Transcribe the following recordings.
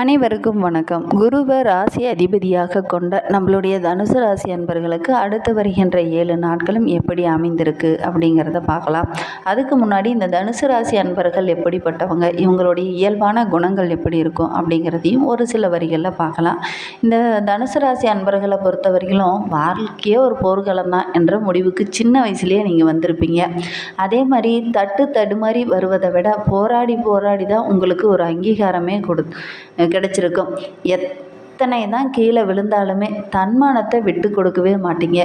அனைவருக்கும் வணக்கம். குருவ ராசி அதிபதியாக கொண்ட நம்மளுடைய தனுசு ராசி அன்பர்களுக்கு அடுத்து வருகின்ற ஏழு நாட்களும் எப்படி அமைந்திருக்கு அப்படிங்கிறத பார்க்கலாம். அதுக்கு முன்னாடி இந்த தனுசு ராசி அன்பர்கள் எப்படிப்பட்டவங்க இவங்களுடைய இயல்பான குணங்கள் எப்படி இருக்கும் அப்படிங்கிறதையும் ஒரு சில வரிகளில் பார்க்கலாம். இந்த தனுசு ராசி அன்பர்களை பொறுத்த வரைக்கும் வாழ்க்கையே ஒரு போர்க்களம் தான் என்ற முடிவுக்கு சின்ன வயசுலேயே நீங்கள் வந்திருப்பீங்க. அதே மாதிரி தட்டு தடுமாறி வருவதை விட போராடி போராடி தான் உங்களுக்கு ஒரு அங்கீகாரமே கொடு கிடச்சிருக்கும். எத்தனை தான் கீழே விழுந்தாலுமே தன்மானத்தை விட்டு கொடுக்கவே மாட்டீங்க.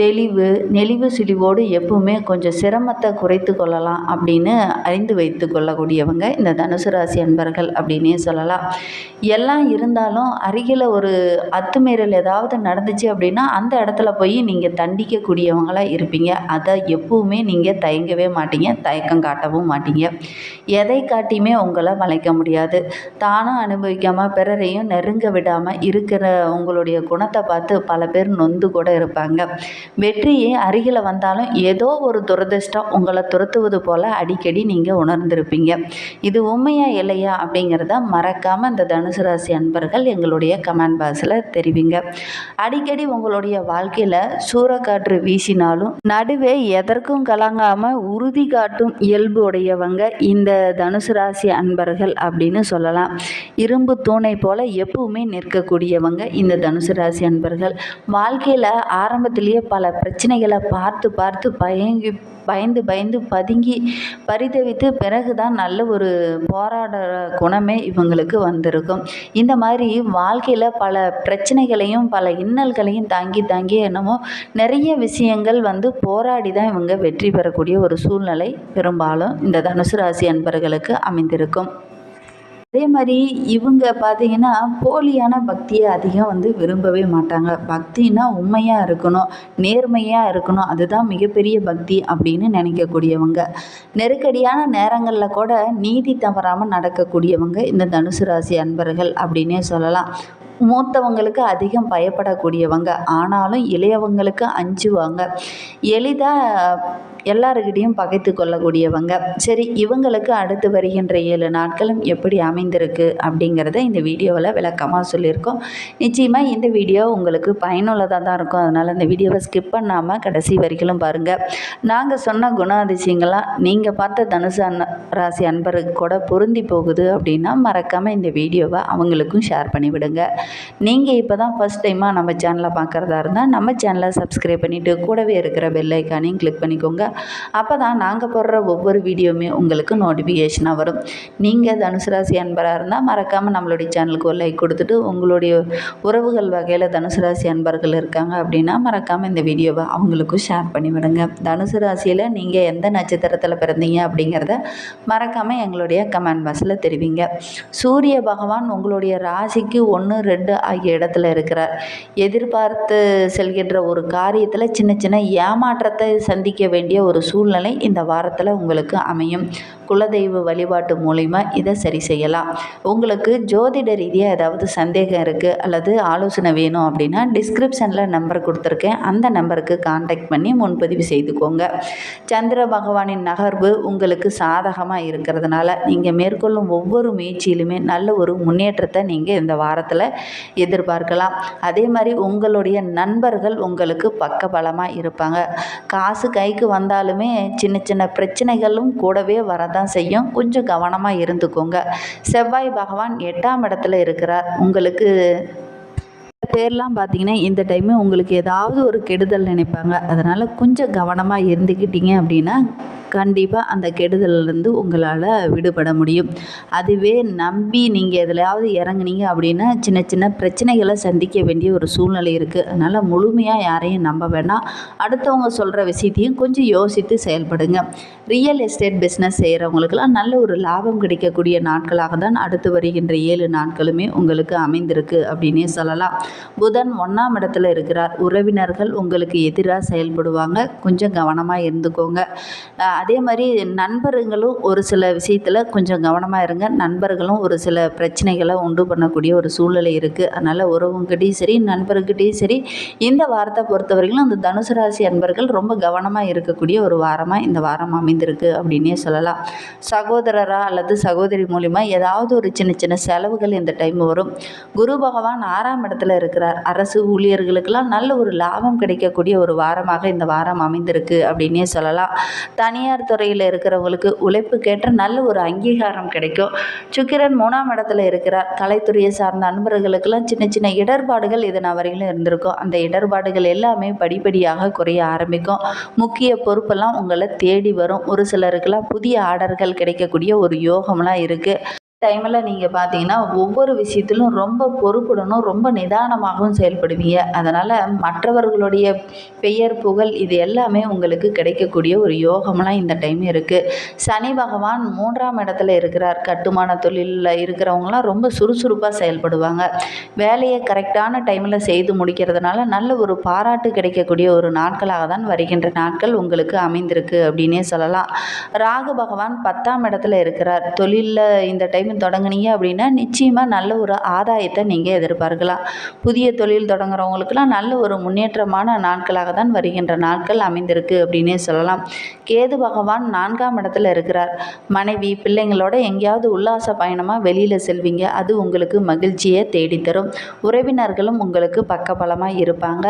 தெளிவு நெளிவு சுழிவோடு எப்பவுமே கொஞ்சம் சிரமத்தை குறைத்து கொள்ளலாம் அப்படின்னு அறிந்து வைத்து கொள்ளக்கூடியவங்க இந்த தனுசு ராசி அன்பர்கள் அப்படின்னே சொல்லலாம். எல்லாம் இருந்தாலும் அருகில் ஒரு அத்துமீறல் ஏதாவது நடந்துச்சு அப்படின்னா அந்த இடத்துல போய் நீங்கள் தண்டிக்கக்கூடியவங்களாக இருப்பீங்க. அதை எப்பவுமே நீங்கள் தயங்கவே மாட்டீங்க தயக்கம் காட்டவும் மாட்டீங்க. எதை காட்டியுமே உங்களை வளைக்க முடியாது. தானும் அனுபவிக்காமல் பிறரையும் நெருங்க விடாமல் இருக்கிற உங்களுடைய குணத்தை பார்த்து பல பேர் நொந்து கூட இருப்பாங்க. வெற்றியே அருகில் வந்தாலும் ஏதோ ஒரு துரதிர்ஷ்டம் உங்களை துரத்துவது போல் அடிக்கடி நீங்கள் உணர்ந்திருப்பீங்க. இது உண்மையா இல்லையா அப்படிங்கிறத மறக்காமல் இந்த தனுசு ராசி அன்பர்கள் எங்களுடைய கமெண்ட் பாக்ஸில் தெரிவிங்க. அடிக்கடி உங்களுடைய வாழ்க்கையில் சூறக்காற்று வீசினாலும் நடுவே எதற்கும் கலங்காமல் உறுதி காட்டும் இயல்பு உடையவங்க இந்த தனுசு ராசி அன்பர்கள் அப்படின்னு சொல்லலாம். இரும்பு தூணை போல எப்பவுமே நிற்கக்கூடியவங்க இந்த தனுசு ராசி அன்பர்கள். வாழ்க்கையில் ஆரம்பத்திலேயே பல பிரச்சனைகளை பார்த்து பார்த்து பயங்கி பயந்து பயந்து பதுங்கி பரிதவித்து பிறகு தான் நல்ல ஒரு போராடுற குணமே இவங்களுக்கு வந்திருக்கும். இந்த மாதிரி வாழ்க்கையில் பல பிரச்சனைகளையும் பல இன்னல்களையும் தாங்கி தாங்கி என்னமோ நிறைய விஷயங்கள் வந்து போராடி தான் இவங்க வெற்றி பெறக்கூடிய ஒரு சூழ்நிலை பெரும்பாலும் இந்த தனுசு ராசி அன்பர்களுக்கு அமைந்திருக்கும். அதே மாதிரி இவங்க பார்த்தீங்கன்னா போலியான பக்தியை அதிகம் வந்து விரும்பவே மாட்டாங்க. பக்தினா உண்மையாக இருக்கணும் நேர்மையாக இருக்கணும் அதுதான் மிகப்பெரிய பக்தி அப்படின்னு நினைக்கக்கூடியவங்க. நெருக்கடியான நேரங்களில் கூட நீதி தவறாமல் நடக்கக்கூடியவங்க இந்த தனுசு ராசி அன்பர்கள் அப்படின்னே சொல்லலாம். மூத்தவங்களுக்கு அதிகம் பயப்படக்கூடியவங்க. ஆனாலும் இளையவங்களுக்கு அஞ்சுவாங்க. எளிதாக எல்லாருக்கிட்டையும் பகைத்து கொள்ளக்கூடியவங்க. சரி இவங்களுக்கு அடுத்து வருகின்ற ஏழு நாட்களும் எப்படி அமைந்திருக்கு அப்படிங்கிறத இந்த வீடியோவில் விளக்கமாக சொல்லியிருக்கோம். நிச்சயமாக இந்த வீடியோ உங்களுக்கு பயனுள்ளதாக தான் இருக்கும். அதனால் இந்த வீடியோவை ஸ்கிப் பண்ணாமல் கடைசி வரைக்கும் பாருங்கள் நாங்கள் சொன்ன குணாதிசயங்கள்லாம் நீங்கள் பார்த்த தனுசு அன்ன ராசி அன்பருக்கு கூட பொருந்தி போகுது அப்படின்னா மறக்காமல் இந்த வீடியோவை அவங்களுக்கும் ஷேர் பண்ணிவிடுங்க. நீங்கள் இப்போ தான் ஃபஸ்ட் டைமாக நம்ம சேனலை பார்க்குறதா இருந்தால் நம்ம சேனலை சப்ஸ்கிரைப் பண்ணிவிட்டு கூடவே இருக்கிற பெல்லைக்கானையும் கிளிக் பண்ணிக்கோங்க. அப்போ தான் நாங்கள் போடுற ஒவ்வொரு வீடியோவுமே உங்களுக்கு நோட்டிஃபிகேஷனாக வரும். நீங்கள் தனுசு ராசி அன்பராக இருந்தால் மறக்காமல் நம்மளுடைய சேனலுக்கு ஒரு லைக் கொடுத்துட்டு உங்களுடைய உறவுகள் வகையில் தனுசு ராசி அன்பர்கள் இருக்காங்க அப்படின்னா மறக்காமல் இந்த வீடியோவை அவங்களுக்கும் ஷேர் பண்ணி விடுங்க. தனுசு ராசியில் நீங்கள் எந்த நட்சத்திரத்தில் பிறந்தீங்க அப்படிங்கிறத மறக்காமல் எங்களுடைய கமெண்ட் பாக்ஸில் தெரிவிங்க. சூரிய பகவான் உங்களுடைய ராசிக்கு ஒன்று ரெண்டு ஆகிய இடத்துல இருக்கிறார். எதிர்பார்த்து செல்கின்ற ஒரு காரியத்தில் சின்ன சின்ன ஏமாற்றத்தை சந்திக்க வேண்டிய ஒரு சூழ்நிலை இந்த வாரத்தில் உங்களுக்கு அமையும். குலதெய்வ வழிபாட்டு மூலிமா இதை சரி செய்யலாம். உங்களுக்கு ஜோதிட ரீதியாக ஏதாவது சந்தேகம் இருக்குது அல்லது ஆலோசனை வேணும் அப்படின்னா டிஸ்கிரிப்ஷனில் நம்பர் கொடுத்துருக்கேன். அந்த நம்பருக்கு காண்டாக்ட் பண்ணி முன்பதிவு செய்துக்கோங்க. சந்திர பகவானின் நகர்வு உங்களுக்கு சாதகமாக இருக்கிறதுனால நீங்கள் மேற்கொள்ளும் ஒவ்வொரு முயற்சியிலுமே நல்ல ஒரு முன்னேற்றத்தை நீங்கள் இந்த வாரத்தில் எதிர்பார்க்கலாம். அதே மாதிரி உங்களுடைய நண்பர்கள் உங்களுக்கு பக்கபலமாக இருப்பாங்க. காசு கைக்கு வந்தாலுமே சின்ன சின்ன பிரச்சனைகளும் கூடவே வரதான் செய்யும். கொஞ்சம் கவனமாக இருந்துக்கோங்க. செவ்வாய் பகவான் எட்டாம் இடத்துல இருக்கிறார். உங்களுக்கு பேர்லாம் பார்த்தீங்கன்னா இந்த டைமு உங்களுக்கு ஏதாவது ஒரு கெடுதல் நினைப்பாங்க. அதனால் கொஞ்சம் கவனமாக இருந்துக்கிட்டீங்க அப்படின்னா கண்டிப்பாக அந்த கெடுதலேருந்து உங்களால் விடுபட முடியும். அதுவே நம்பி நீங்கள் எதுலையாவது இறங்குனீங்க அப்படின்னா சின்ன சின்ன பிரச்சனைகளை சந்திக்க வேண்டிய ஒரு சூழ்நிலை இருக்குது அதனால் முழுமையாக யாரையும் நம்ப வேண்டாம் அடுத்தவங்க சொல்கிற விஷயத்தையும் கொஞ்சம் யோசித்து செயல்படுங்க. ரியல் எஸ்டேட் பிஸ்னஸ் செய்கிறவங்களுக்கெல்லாம் நல்ல ஒரு லாபம் கிடைக்கக்கூடிய நாட்களாக தான் அடுத்து வருகின்ற ஏழு நாட்களுமே உங்களுக்கு அமைந்திருக்கு அப்படின்னே சொல்லலாம். புதன் ஒன்றாம் இடத்துல இருக்கிறார். உறவினர்கள் உங்களுக்கு எதிராக செயல்படுவாங்க. கொஞ்சம் கவனமாக இருந்துக்கோங்க. அதே மாதிரி நண்பர்களும் ஒரு சில விஷயத்தில் கொஞ்சம் கவனமாக இருங்க. நண்பர்களும் ஒரு சில பிரச்சனைகளை உண்டு பண்ணக்கூடிய ஒரு சூழ்நிலை இருக்குது அதனால் உறவுங்கிட்டையும் சரி நண்பர்கிட்டையும் சரி இந்த வாரத்தை பொறுத்த வரைக்கும் அந்த தனுசு ராசி அன்பர்கள் ரொம்ப கவனமாக இருக்கக்கூடிய ஒரு வாரமாக இந்த வாரம் அமைந்திருக்கு அப்படின்னே சொல்லலாம். சகோதரரா அல்லது சகோதரி மூலிமா ஏதாவது ஒரு சின்ன சின்ன செலவுகள் இந்த டைம் வரும். குரு பகவான் ஆறாம் இடத்துல இருக்கிறார். அரசு ஊழியர்களுக்கெல்லாம் நல்ல ஒரு லாபம் கிடைக்கக்கூடிய ஒரு வாரமாக இந்த வாரம் அமைந்திருக்கு அப்படின்னே சொல்லலாம். தனியார் துறையில் இருக்கிறவங்களுக்கு உழைப்புக்கேற்ற நல்ல ஒரு அங்கீகாரம் கிடைக்கும். சுக்கிரன் மூணாம் இடத்துல இருக்கிறார். கலைத்துறையை சார்ந்த நண்பர்களுக்கெல்லாம் சின்ன சின்ன இடர்பாடுகள் இதன் வரையிலும் இருந்திருக்கும். அந்த இடர்பாடுகள் எல்லாமே படிப்படியாக குறைய ஆரம்பிக்கும். முக்கிய பொறுப்பெல்லாம் உங்களை தேடி வரும். ஒரு சிலருக்கெல்லாம் புதிய ஆர்டர்கள் கிடைக்கக்கூடிய ஒரு யோகம்லாம் இருக்குது டைமில் நீங்கள் பார்த்தீங்கன்னா ஒவ்வொரு விஷயத்திலும் ரொம்ப பொறுப்புடனும் ரொம்ப நிதானமாகவும் செயல்படுவீங்க. அதனால் மற்றவர்களுடைய பெயர் புகழ் இது எல்லாமே உங்களுக்கு கிடைக்கக்கூடிய ஒரு யோகம்லாம் இந்த டைம் இருக்குது சனி பகவான் மூன்றாம் இடத்துல இருக்கிறார். கட்டுமான தொழிலில் இருக்கிறவங்களாம் ரொம்ப சுறுசுறுப்பாக செயல்படுவாங்க. வேலையை கரெக்டான டைமில் செய்து முடிக்கிறதுனால நல்ல ஒரு பாராட்டு கிடைக்கக்கூடிய ஒரு நாட்களாக தான் வருகின்ற நாட்கள் உங்களுக்கு அமைந்திருக்கு அப்படின்னே சொல்லலாம். ராகு பகவான் பத்தாம் இடத்துல இருக்கிறார். தொழிலில் இந்த டைம் தொடங்குனீங்க அப்படின்னா நிச்சயமாக நல்ல ஒரு ஆதாயத்தை நீங்கள் எதிர்பார்க்கலாம். புதிய தொழில் தொடங்குறவங்களுக்கெல்லாம் நல்ல ஒரு முன்னேற்றமான நாட்களாக தான் வருகின்ற நாட்கள் அமைந்திருக்கு அப்படின்னே சொல்லலாம். கேது பகவான் நான்காம் இடத்துல இருக்கிறார். மனைவி பிள்ளைங்களோட எங்கேயாவது உல்லாச பயணமாக வெளியில் செல்வீங்க. அது உங்களுக்கு மகிழ்ச்சியை தேடித்தரும். உறவினர்களும் உங்களுக்கு பக்கபலமாக இருப்பாங்க.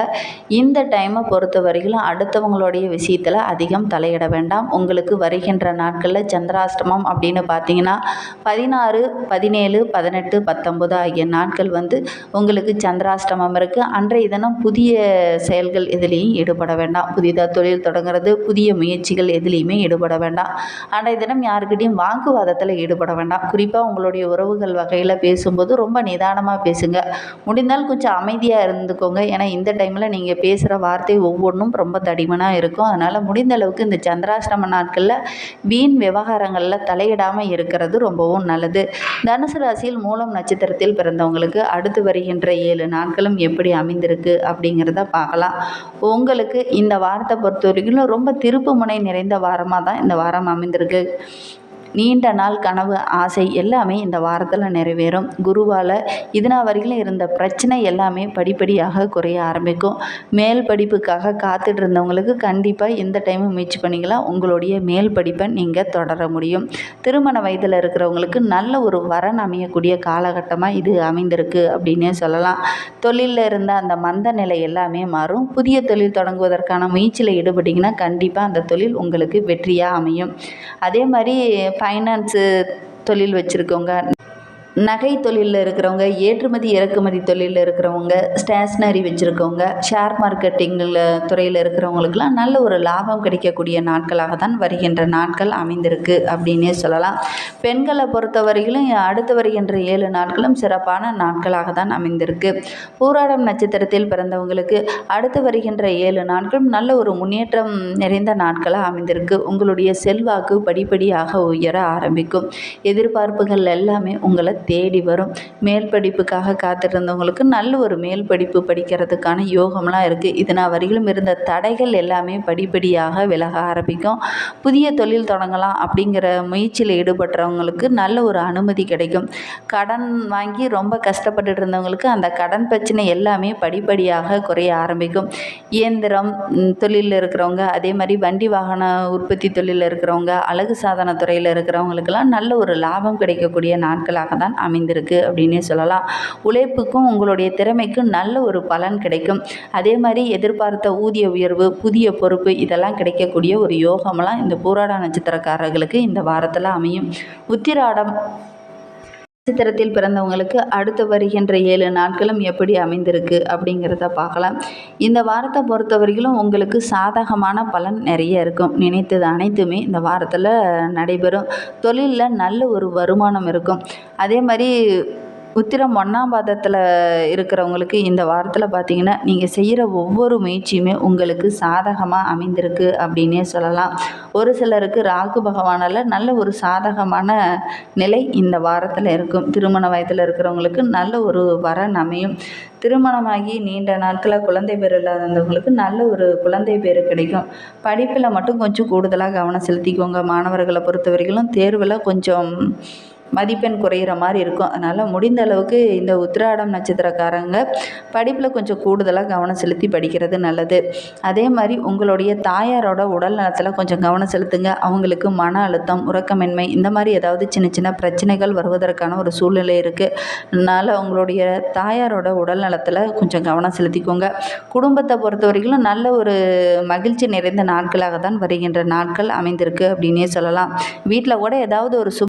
இந்த டைமை பொறுத்த வரையிலும் அடுத்தவங்களுடைய விஷயத்தில் அதிகம் தலையிட வேண்டாம். உங்களுக்கு வருகின்ற நாட்களில் சந்திராஷ்டமம் அப்படின்னு பார்த்தீங்கன்னா பதினாறு பதினேழு பதினெட்டு பத்தொம்பது ஆகிய நாட்கள் வந்து உங்களுக்கு சந்திராஷ்டமம் இருக்குது அன்றைய தினம் புதிய செயல்கள் எதுலேயும் ஈடுபட வேண்டாம். புதிதாக தொழில் தொடங்குறது புதிய முயற்சிகள் எதுலேயுமே ஈடுபட வேண்டாம். அன்றைய தினம் யாருக்கிட்டையும் வாக்குவாதத்தில் ஈடுபட வேண்டாம். குறிப்பாக உங்களுடைய உறவுகள் வகையில் பேசும்போது ரொம்ப நிதானமாக பேசுங்க. முடிந்தால் கொஞ்சம் அமைதியாக இருந்துக்கோங்க. ஏன்னா இந்த டைமில் நீங்கள் பேசுகிற வார்த்தை ஒவ்வொன்றும் ரொம்ப தடிமனாக இருக்கும். அதனால் முடிந்த அளவுக்கு இந்த சந்திராஷ்டம நாட்களில் வீண் விவகாரங்களில் தலையிடாமல் இருக்கிறது ரொம்பவும் நல்லது. தனுசு ராசியில் மூலம் நட்சத்திரத்தில் பிறந்தவங்களுக்கு அடுத்து வருகின்ற ஏழு நாட்களும் எப்படி அமைந்திருக்கு அப்படிங்கிறத பார்க்கலாம். உங்களுக்கு இந்த வாரத்தை பொறுத்த வரைக்கும் ரொம்ப திருப்பு முனை நிறைந்த வாரமாக தான் இந்த வாரம் அமைந்திருக்கு. நீண்ட நாள் கனவு ஆசை எல்லாமே இந்த வாரத்தில் நிறைவேறும். குருவால் இதுனா வரையிலும் இருந்த பிரச்சனை எல்லாமே படிப்படியாக குறைய ஆரம்பிக்கும். மேல் படிப்புக்காக காத்துட்டு இருந்தவங்களுக்கு கண்டிப்பாக இந்த டைமும் முயற்சி பண்ணிக்கலாம். உங்களுடைய மேல் படிப்பை நீங்கள் தொடர முடியும். திருமண வயதில் இருக்கிறவங்களுக்கு நல்ல ஒரு வரன் அமையக்கூடிய காலகட்டமாக இது அமைந்திருக்கு அப்படின்னே சொல்லலாம். தொழிலில் இருந்த அந்த மந்த நிலை எல்லாமே மாறும். புதிய தொழில் தொடங்குவதற்கான முயற்சியில் ஈடுபட்டிங்கன்னா கண்டிப்பாக அந்த தொழில் உங்களுக்கு வெற்றியாக அமையும். அதே மாதிரி ஃபைனான்ஸு தொழில் வச்சுருக்கவங்க நகை தொழிலில் இருக்கிறவங்க ஏற்றுமதி இறக்குமதி தொழிலில் இருக்கிறவங்க ஸ்டேஷ்னரி வச்சுருக்கவங்க ஷேர் மார்க்கெட்டிங்கில் துறையில் இருக்கிறவங்களுக்கெல்லாம் நல்ல ஒரு லாபம் கிடைக்கக்கூடிய நாட்களாக தான் வருகின்ற நாட்கள் அமைந்திருக்கு அப்படின்னே சொல்லலாம். பெண்களை பொறுத்த வரையிலும் அடுத்து வருகின்ற ஏழு நாட்களும் சிறப்பான நாட்களாக தான் அமைந்திருக்கு. பூராடம் நட்சத்திரத்தில் பிறந்தவங்களுக்கு அடுத்து வருகின்ற ஏழு நாட்களும் நல்ல ஒரு முன்னேற்றம் நிறைந்த நாட்களாக அமைந்திருக்கு. உங்களுடைய செல்வாக்கு படிப்படியாக உயர ஆரம்பிக்கும். எதிர்பார்ப்புகள் எல்லாமே உங்களை தேடி வரும். மேல் படிப்புக்காக காத்திருந்தவங்களுக்கு நல்ல ஒரு மேல் படிப்பு படிக்கிறதுக்கான யோகம்லாம் இருக்குது இது நான் வரையிலும் இருந்த தடைகள் எல்லாமே படிப்படியாக விலக ஆரம்பிக்கும். புதிய தொழில் தொடங்கலாம் அப்படிங்கிற முயற்சியில் ஈடுபடுறவங்களுக்கு நல்ல ஒரு அனுமதி கிடைக்கும். கடன் வாங்கி ரொம்ப கஷ்டப்பட்டுட்டு இருந்தவங்களுக்கு அந்த கடன் பிரச்சனை எல்லாமே படிப்படியாக குறைய ஆரம்பிக்கும். இயந்திரம் தொழிலில் இருக்கிறவங்க அதே மாதிரி வண்டி வாகன உற்பத்தி தொழிலில் இருக்கிறவங்க அழகு சாதன துறையில் இருக்கிறவங்களுக்கெல்லாம் நல்ல ஒரு லாபம் கிடைக்கக்கூடிய நாட்களாக தான் அமைந்திருக்கு அப்படின்னே சொல்லலாம். உழைப்புக்கும் உங்களுடைய திறமைக்கும் நல்ல ஒரு பலன் கிடைக்கும். அதே மாதிரி எதிர்பார்த்த ஊதிய உயர்வு புதிய பொறுப்பு இதெல்லாம் கிடைக்கக்கூடிய ஒரு யோகமெல்லாம் இந்த பூராட நட்சத்திரக்காரர்களுக்கு இந்த வாரத்தில் அமையும். உத்திராடம் நட்சத்திரத்தில் பிறந்தவங்களுக்கு அடுத்து வருகின்ற ஏழு நாட்களும் எப்படி அமைந்திருக்கு அப்படிங்கிறத பார்க்கலாம். இந்த வாரத்தை பொறுத்த வரைக்கும் உங்களுக்கு சாதகமான பலன் நிறைய இருக்கும். நினைத்தது அனைத்துமே இந்த வாரத்தில் நடைபெறும். தொழிலில் நல்ல ஒரு வருமானம் இருக்கும். அதே மாதிரி உத்திரம் ஒன்றாம் பாதத்தில் இருக்கிறவங்களுக்கு இந்த வாரத்தில் பார்த்தீங்கன்னா நீங்கள் செய்கிற ஒவ்வொரு முயற்சியுமே உங்களுக்கு சாதகமாக அமைந்திருக்கு அப்படின்னே சொல்லலாம். ஒரு சிலருக்கு ராகு பகவானால் நல்ல ஒரு சாதகமான நிலை இந்த வாரத்தில் இருக்கும். திருமண வயதில் இருக்கிறவங்களுக்கு நல்ல ஒரு வரன் அமையும். திருமணமாகி நீண்ட நாட்களாக குழந்தை பேர் இல்லாதவங்களுக்கு நல்ல ஒரு குழந்தை பேர் கிடைக்கும். படிப்பில் மட்டும் கொஞ்சம் கூடுதலாக கவனம் செலுத்திக்கோங்க. மாணவர்களை பொறுத்த வரைக்கும் தேர்வில் கொஞ்சம் மதிப்பெண் குறையிற மாதிரி இருக்கும். அதனால் முடிந்த அளவுக்கு இந்த உத்திராடம் நட்சத்திரக்காரங்க படிப்பில் கொஞ்சம் கூடுதலாக கவனம் செலுத்தி படிக்கிறது நல்லது. அதே மாதிரி உங்களுடைய தாயாரோட உடல் நலத்தில் கொஞ்சம் கவனம் செலுத்துங்க. அவங்களுக்கு மன அழுத்தம் உறக்கமின்மை இந்த மாதிரி ஏதாவது சின்ன சின்ன பிரச்சனைகள் வருவதற்கான ஒரு சூழ்நிலை இருக்குது அதனால் உங்களுடைய தாயாரோட உடல் நலத்தில் கொஞ்சம் கவனம் செலுத்திக்கோங்க. குடும்பத்தை பொறுத்த வரைக்கும் நல்ல ஒரு மகிழ்ச்சி நிறைந்த நாட்களாக தான் வருகின்ற நாட்கள் அமைந்திருக்கு அப்படின்னே சொல்லலாம். வீட்டில் கூட ஏதாவது ஒரு சு